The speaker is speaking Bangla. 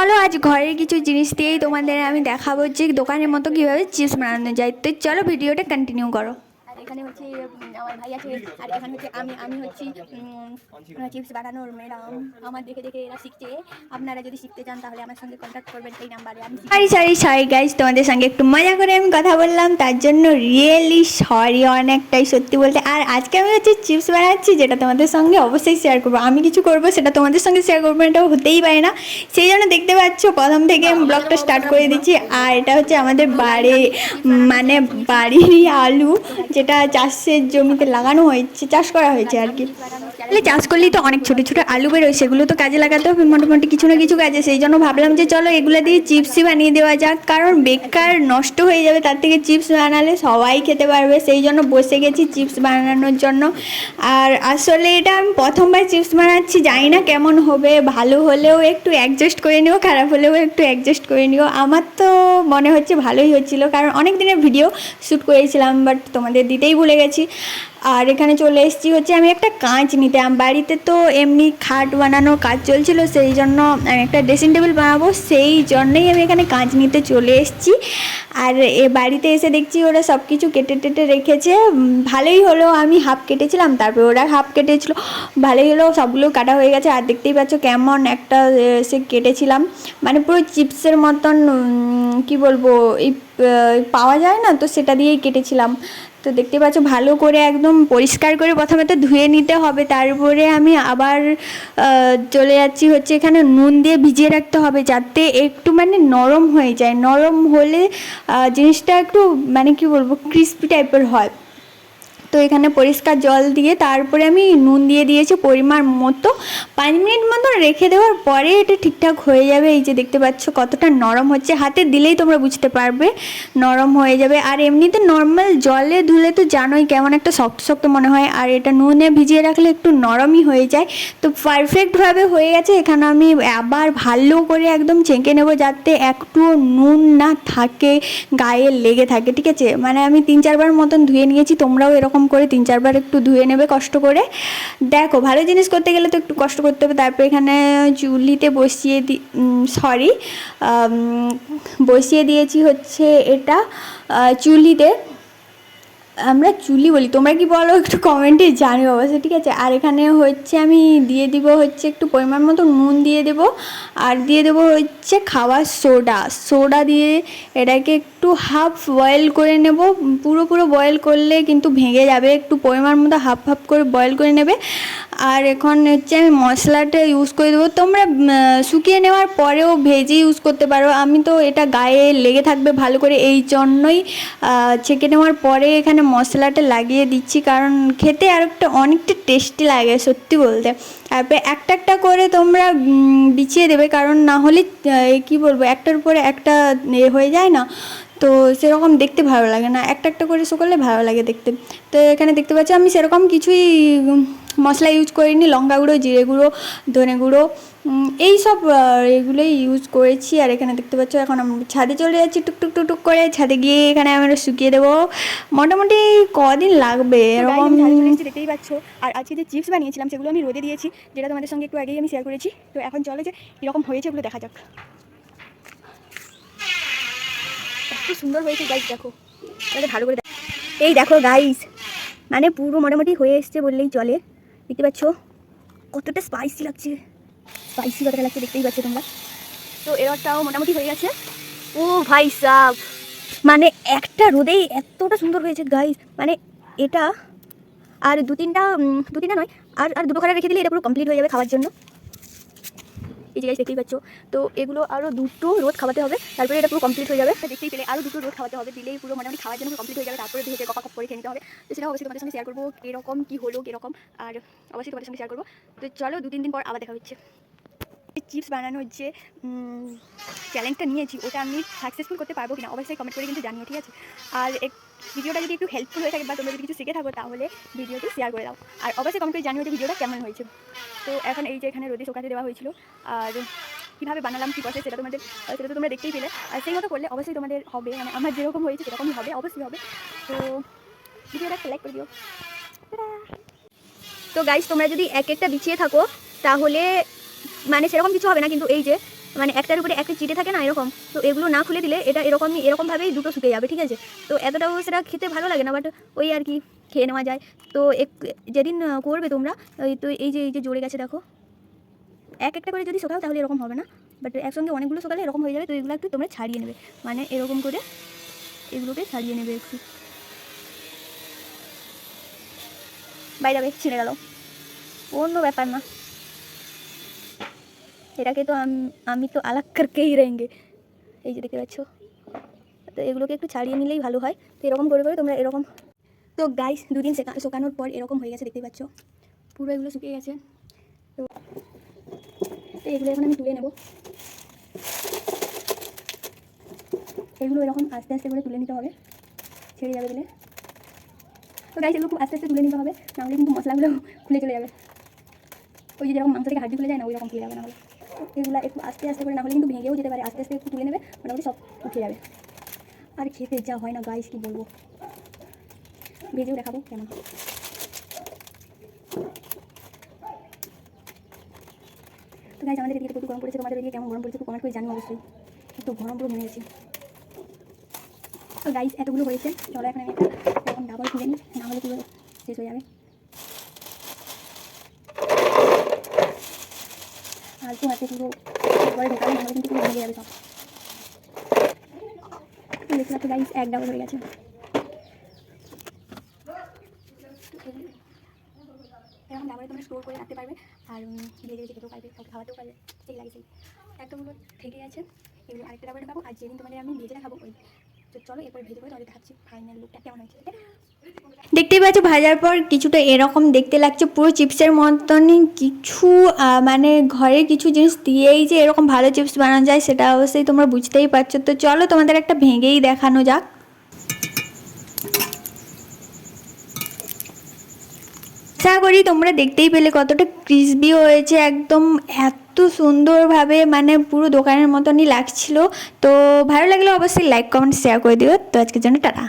চলো, আজ ঘরের কিছু জিনিস দিয়েই তোমাদের আমি দেখাবো যে দোকানের মতো কীভাবে চিপস বানানো যায়। তো চলো, ভিডিওটা কন্টিনিউ করো। এখানে হচ্ছে আমার ভাই আছে, আর এখানে হচ্ছে আমি আমি হচ্ছি চিপস বানানোর ম্যাডাম। আমার দেখে দেখে এরা শিখছে। আপনারা যদি শিখতে চান তাহলে আমার সঙ্গে কন্ট্যাক্ট করবেন এই নাম্বারে। আমি সরি সরি সরি গাইজ তোমাদের সঙ্গে একটু মজা করে আমি কথা বললাম। তার জন্য রিয়েলি সরি অনেকটাই সত্যি বলতে। আর আজকে আমি হচ্ছে চিপস বানাচ্ছি, যেটা তোমাদের সঙ্গে অবশ্যই শেয়ার করব। আমি কিছু করব, সেটা তোমাদের সঙ্গে শেয়ার করব এটা হতেই পারে না। সেই জন্য দেখতে পাচ্ছ, প্রথম থেকে আমি ব্লগটা স্টার্ট করে দিচ্ছি। আর এটা হচ্ছে আমাদের বাড়ি মানে বাড়িরই আলু, যেটা চাষের জমিতে লাগানো হয়েছে চাষ করা হয়েছে আর কি। তাহলে চাষ করলেই তো অনেক ছোটো ছোটো আলু বেরোয়, সেগুলো তো কাজে লাগাতে হবে। মোটামুটি কিছু না কিছু কাজে, সেই জন্য ভাবলাম যে চলো এগুলো দিয়ে চিপসই বানিয়ে দেওয়া যাক, কারণ বেকার নষ্ট হয়ে যাবে, তার থেকে চিপস বানালে সবাই খেতে পারবে। সেই জন্য বসে গেছি চিপস বানানোর জন্য। আর আসলে এটা আমি প্রথমবার চিপস বানাচ্ছি, জানি না কেমন হবে, ভালো হলেও একটু অ্যাডজাস্ট করে নিও, খারাপ হলেও একটু অ্যাডজাস্ট করে নিও। আমার তো মনে হচ্ছে ভালোই হচ্ছিল, কারণ অনেক দিনের ভিডিও শ্যুট করেছিলাম বাট তোমাদের দিতেই ভুলে গেছি। আর এখানে চলে এসেছি হচ্ছে আমি একটা কাঁচ নিতে। বাড়িতে তো এমনি খাট বানানোর কাজ চলছিল, সেই জন্য আমি একটা ড্রেসিং টেবিল বানাবো, সেই জন্যই আমি এখানে কাঁচ নিতে চলে এসেছি। আর এ বাড়িতে এসে দেখছি ওরা সব কিছু কেটে টেটে রেখেছে। ভালোই হলো, আমি হাফ কেটেছিলাম, তারপর ওরা হাফ কেটেছিল। ভালোই হলো, সবগুলো কাটা হয়ে গেছে। আর দেখতেই পাচ্ছ কেমন একটা সে কেটেছিলাম। মানে পুরো চিপসের মতন কি বলব, এই পাওয়া যায় না, তো সেটা দিয়েই কেটেছিলাম। তো দেখতে পাচ্ছ, ভালো করে একদম পরিষ্কার করে প্রথমে তো ধুয়ে নিতে হবে, তারপরে আমি আবার চলে যাচ্ছি হচ্ছে এখানে নুন দিয়ে ভিজিয়ে রাখতে হবে যাতে একটু মানে নরম হয়ে যায়। নরম হলে জিনিসটা একটু মানে কি বলব ক্রিস্পি টাইপের হয়। তো এখানে পরিষ্কার জল দিয়ে তারপরে আমি নুন দিয়ে দিয়েছি পরিমাণ মতো। পাঁচ মিনিট মতো রেখে দেওয়ার পরে এটা ঠিকঠাক হয়ে যাবে। এই যে দেখতে পাচ্ছ কতটা নরম হচ্ছে। হাতে দিলেই তোমরা বুঝতে পারবে নরম হয়ে যাবে। আর এমনিতে নর্মাল জলে ধুলে তো জানোই কেমন একটা শক্ত শক্ত মনে হয়। আর এটা নুনে ভিজিয়ে রাখলে একটু নরমই হয়ে যায়। তো পারফেক্টভাবে হয়ে গেছে। এখানে আমি আবার ভালো করে একদম চেঁকে নেব যাতে একটু নুন না থাকে, গায়ে লেগে থাকে। ঠিক আছে? মানে আমি তিন চারবার মতন ধুয়ে নিয়েছি। তোমরাও এরকম করে তিন চারবার একটু ধুয়ে নেবে কষ্ট করে। দেখো, ভালো জিনিস করতে গেলে তো একটু কষ্ট করতে হবে। তারপর এখানে চুলিতে বসিয়ে দি সরি বসিয়ে দিয়েছি হচ্ছে এটা চুলিতে আমরা চুলি বলি, তোমরা কি বলো? একটু কমেন্টে জানি অবশ্যই, ঠিক আছে? আর এখানে হচ্ছে আমি দিয়ে দিব হচ্ছে একটু পরিমাণ মতো নুন দিয়ে দেব, আর দিয়ে দেব হচ্ছে খাওয়ার সোডা। সোডা দিয়ে এটাকে একটু হাফ বয়েল করে নেব, পুরো পুরো বয়েল করলে কিন্তু ভেঙে যাবে, একটু পরিমাণ মতো হাফ হাফ করে বয়েল করে নেবে। আর এখন হচ্ছে আমি মশলাটা ইউজ করে দেবো। তোমরা শুকিয়ে নেওয়ার পরেও ভেজে ইউজ করতে পারো। আমি তো এটা গায়ে লেগে থাকবে ভালো করে এই জন্যই ছেঁকে নেওয়ার পরে এখানে মশলাটা লাগিয়ে দিচ্ছি। কারণ খেতে আর একটা অনেকটা টেস্টি লাগে, সত্যি বলতে। তারপরে একটা একটা করে তোমরা বিছিয়ে দেবে। কারণ না হলে কি বলব, একটার উপরে একটা এ হয়ে যায় না। তো সেরকম দেখতে ভালো লাগে না। একটা একটা করে শুকোলে ভালো লাগে দেখতে। তো এখানে দেখতে পাচ্ছি, আমি সেরকম কিছুই মশলা ইউজ করিনি লঙ্কা গুঁড়ো জিরে গুঁড়ো ধনে গুঁড়ো এই সব এগুলোই ইউজ করেছি। আর এখানে দেখতে পাচ্ছ এখন আমি ছাদে চলে যাচ্ছি টুকটুক টুকটুক করে। ছাদে গিয়ে এখানে আমরা শুকিয়ে দেবো। মোটামুটি কদিন লাগবে এরকম দেখতেই পাচ্ছ। আর আজকে যে চিপস বানিয়েছিলাম সেগুলো আমি রোদে দিয়েছি যেটা তোমাদের সঙ্গে একটু আগেই আমি শেয়ার করেছি। তো এখন চলে যে কীরকম হয়েছে ওগুলো দেখা যাক। এত সুন্দর হয়েছে গাইস দেখো। তাহলে ভালো করে দেখো এই দেখো গাইস মানে পুরো মোটামুটি হয়ে এসছে বললেই চলে। দেখতে পাচ্ছ? কতটা স্পাইসি লাগছে। স্পাইসি কতটা লাগছে, দেখতেই পাচ্ছ তোমরা। তো এরটাও মোটামুটি হয়ে গেছে। ও ভাই সাব! মানে একটা রোদেই এতটা সুন্দর হয়েছে গাইস মানে এটা আর দু তিনটা দু তিনটা নয়, আর আর দুটো খানা রেখে দিলে এটা পুরো কমপ্লিট হয়ে যাবে খাওয়ার জন্য। এই যে দেখতেই পাচ্ছ। তো এগুলো আরও দুটো রোদ খাওয়াতে হবে, তারপরে এটা পুরো কমপ্লিট হয়ে যাবে। দেখতেই পেলে আরও দুটো রোদ খাওয়াতে হবে, দিলেই পুরো মোটামুটি খাওয়ার জন্য কমপ্লিট হয়ে যাবে, তারপরে ভেজে কপা কপ করে খেয়ে নিতে হবে। তো সেটা অবশ্যই তোমাদের সঙ্গে শেয়ার করব, কীরকম, কী হলো, কীরকম, আর অবশ্যই তোমাদের সঙ্গে শেয়ার করব। তো চলো দু তিন দিন পর আবার দেখা হচ্ছে। চিপস বানানোর যে চ্যালেঞ্জটা নিয়েছি, ওটা আমি সাকসেসফুল করতে পারব কিনা, অবশ্যই কমেন্ট করে কিন্তু জানিও, ঠিক আছে? আর ভিডিওটা যদি একটু হেল্পফুল হয়ে থাকে বা তোমরা যদি কিছু শিখে থাকো, তাহলে ভিডিওটি শেয়ার করে দাও। আর অবশ্যই কমেন্ট করে জানিও যে ভিডিওটা কেমন হয়েছে। তো এখন এই যে এখানে রোদে শোকাতে দেওয়া হয়েছিল, আর কীভাবে বানালাম, কী প্রসেস সেটা তোমাদের সেটা তো তোমরা দেখতেই পেলে। আর সেই মতো করলে অবশ্যই তোমাদের হবে মানে আমার যেরকম হয়েছে সেরকমই হবে, অবশ্যই হবে। তো ভিডিওটা লাইক করে দিও। তো গাইস তোমরা যদি এক একটা বিছিয়ে থাকো, তাহলে মানে সেরকম কিছু হবে না, কিন্তু এই যে মানে একটার উপরে একটা চিটে থাকে না এরকম, তো এগুলো না খুলে দিলে এটা এরকমই এরকমভাবেই দুটো শুকে যাবে, ঠিক আছে? তো এতটাও সেটা খেতে ভালো লাগে না বাট ওই আর কি খেয়ে নেওয়া যায়। তো এক যেদিন করবে তোমরা তো এই যে এই যে জড়ে গেছে, দেখো। এক একটা করে যদি শোকাও, তাহলে এরকম হবে না বাট একসঙ্গে অনেকগুলো শোকালে এরকম হয়ে যাবে, তো এগুলো একটু তোমরা ছাড়িয়ে নেবে। মানে এরকম করে এগুলোকে ছাড়িয়ে নেবে একটু। বাইরে ছিঁড়ে গেল। অন্য ব্যাপার না। এটাকে তো আমি তো আলাগ করকেই রেঙ্গে এই যে দেখতে পাচ্ছ। তো এগুলোকে একটু ছাড়িয়ে নিলেই ভালো হয়। তো এরকম করে করে তোমরা এরকম তো গাইস দুদিন শুকানোর পর এরকম হয়ে গেছে, দেখতে পাচ্ছ। পুরো এগুলো শুকিয়ে গেছে। তো এগুলো এখন আমি তুলে নেব। এগুলো এরকম আস্তে আস্তে করে তুলে নিতে হবে। ছেড়ে যাবে দিলে। তো গাইস এগুলো খুব আস্তে আস্তে তুলে নিতে হবে। নাহলে কিন্তু মশলাগুলো খুলে চলে যাবে। ওই যে যেরকম মাংস থেকে হাড্ডি খুলে যায় না ওই রকম খুলে যাবে না এগুলো একটু আস্তে আস্তে করে না হলে কিন্তু ভেঙেও যেতে পারে। আস্তে আস্তে একটু তুলে নেবে, মোটামুটি সব উঠে যাবে। আর খেতে যা হয় না গাইস কি বলব? ভেজেও দেখাবো কেমন। তো গাইস আমাদের এদিকে গরম পড়েছে, তোমাদের এদিকে কেমন গরম পড়েছে কমেন্ট করে জানি অবশ্যই। তো গরম পুরো মনে গেছে তো গাইস এতগুলো হয়েছে, চলো এখন আমি একটা এরকম ডাবল খুলে নিই, না হলে পুরো শেষ হয়ে যাবে। আর তো হাতে পুরো ঢোকালে না কিন্তু ভেঙে যাবে সব দেখতে পাচ্ছ গাইস এক ডাবল হয়ে গেছে এরকম ডাবলে তোমরা স্টোর করে রাখতে পারবে আর ভেজে ভেজে খেতেও পারবে খাওয়াতেও পারবে সেই লাগে সেই একদমগুলো থেকে গেছে এগুলো আরেকটা ডাবলে ঢোকাবো আর যেদিন তোমাদের আমি ভেজে দেখাবো ওই তো চলো এরপর ভেজে করে তাহলে দেখাচ্ছি ফাইনাল লুকটা কেমন হয়েছে ঠিক আছে? দেখতেই পাচ্ছ, ভাজার পর কিছুটা এরকম দেখতে লাগছে, পুরো চিপসের মতনই কিছু মানে ঘরে কিছু জিনিস দিয়েই যে এরকম ভালো চিপস বানানো যায় সেটা অবশ্যই তোমরা বুঝতেই পারছ। তো চলো তোমাদের একটা ভেঙেই দেখানো যাক। আশা করি তোমরা দেখতেই পেলে কতটা ক্রিসপি হয়েছে, একদম এত সুন্দরভাবে মানে পুরো দোকানের মতনই লাগছিল। তো ভালো লাগলে অবশ্যই লাইক কমেন্ট শেয়ার করে দিও। তো আজকের জন্য টাটা।